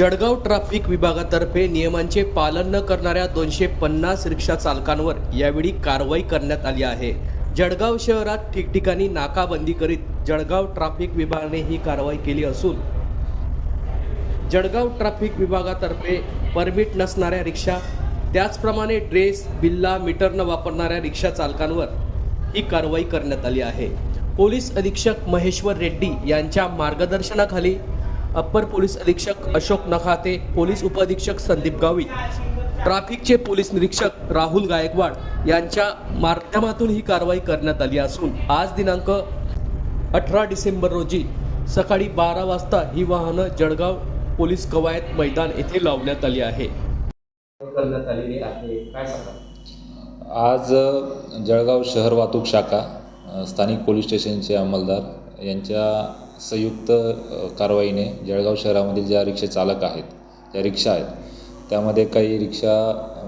Jalgaon traffic विभागातर्फे नियमांचे पालन न करणाऱ्या दोनशे पन्नास रिक्षा चालकांवर यावेळी कारवाई करण्यात आली आहे. जळगाव शहरात ठिकठिकाणी नाकाबंदी करीत जळगाव ट्रॅफिक विभागाने ही कारवाई केली असून जळगाव ट्रॅफिक विभागातर्फे परमिट नसणाऱ्या रिक्षा त्याचप्रमाणे ड्रेस बिल्ला मीटर न वापरणाऱ्या रिक्षा चालकांवर ही कारवाई करण्यात आली आहे. पोलीस अधीक्षक महेश्वर रेड्डी यांच्या मार्गदर्शनाखाली अप्पर पोलीस अधीक्षक अशोक नखाते पोलीस उपअधीक्षक संदीप गावित ट्रॅफिकचे पोलीस निरीक्षक राहुल गायकवाड यांच्या माध्यमातून ही कारवाई करण्यात आली असून आज दिनांक अठरा डिसेंबर रोजी सकाळी बारा वाजता ही वाहनं जळगाव पोलीस कवायत मैदान येथे लावण्यात आली आहे. करण्यात आलेली आहे. काय सांगा आज जळगाव शहर वाहतूक शाखा स्थानिक पोलीस स्टेशनचे अंमलदार यांच्या संयुक्त कारवाईने जळगाव शहरामधील ज्या रिक्षा चालक आहेत ज्या रिक्षा आहेत त्यामध्ये काही रिक्षा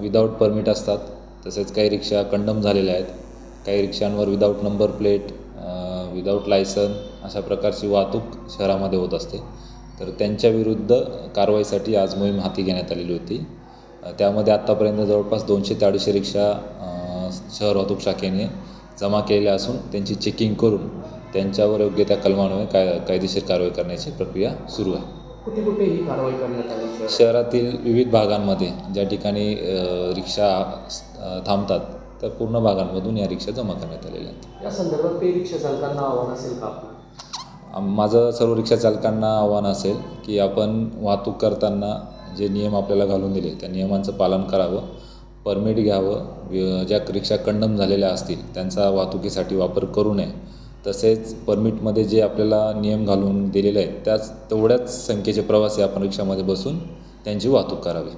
विदाऊट परमिट असतात. तसेच काही रिक्षा कंडम झालेल्या आहेत. काही रिक्षांवर without number plate without license अशा प्रकारची वाहतूक शहरामध्ये होत असते. तर त्यांच्या विरुद्ध कारवाईसाठी आज मोहीम हाती घेण्यात आलेली होती. त्यामध्ये आत्तापर्यंत जवळपास दोनशे ते अडीचशे रिक्षा शहर वाहतूक शाखेने जमा केलेल्या असून त्यांची चेकिंग करून त्यांच्यावर योग्य त्या कलमान्वये काय कायदेशीर कारवाई करण्याची प्रक्रिया सुरू आहे. कुठे कुठे ही कारवाई करण्यात आली शहरातील विविध भागांमध्ये ज्या ठिकाणी रिक्षा थांबतात त्या पूर्ण भागांमधून या रिक्षा जमा करण्यात आलेल्या आहेत. या संदर्भात ते रिक्षा चालकांना आव्हान असेल का? माझं सर्व रिक्षा चालकांना आव्हान असेल की आपण वाहतूक करताना जे नियम आपल्याला घालून दिले त्या नियमांचं पालन करावं परमिट घ्यावं ज्या रिक्षा कंडम झालेल्या असतील त्यांचा वाहतुकीसाठी वापर करू नये तसेच परमिटमध्ये जे आपल्याला नियम घालून दिलेले आहेत त्याच तेवढ्याच संख्येचे प्रवासी आपण रिक्षामध्ये बसून त्यांची वाहतूक करावी.